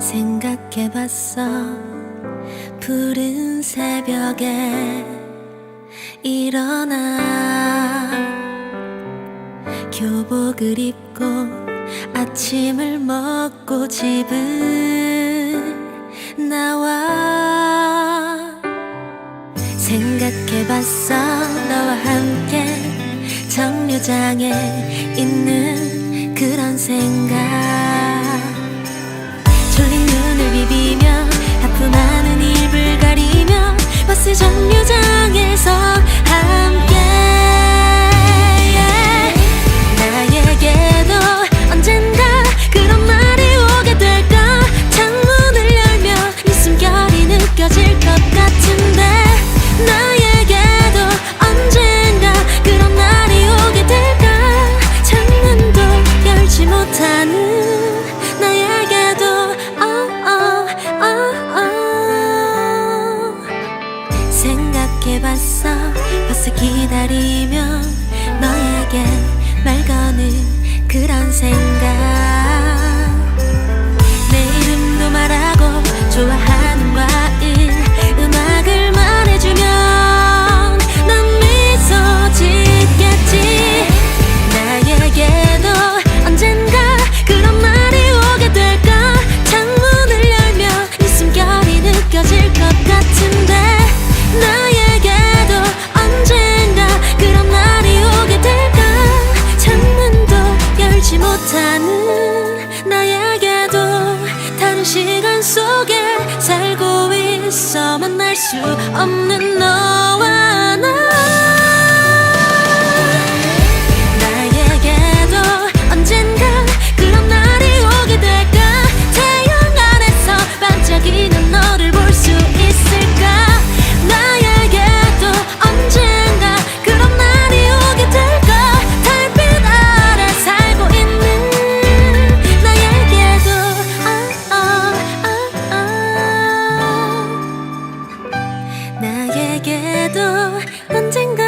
생각해봤어. 푸른 새벽에 일어나. 교복을 입고 아침을 먹고 집을 나와. 생각해봤어. 너와 함께 정류장에 있는 그런 생각 비비며 하품하 생각해봤어. 버스 기다리며 너에게 말 거는 그런 생각. 내 이름도 말하고 좋아하는 과일 음악을 말해주면 난 미소 짓겠지. 나에게도 언젠가 그런 날이 오게 될까? 창문을 열며 네 숨결이 느껴질 시간 속에 살고 있어 만날 수 없는 너와 언젠가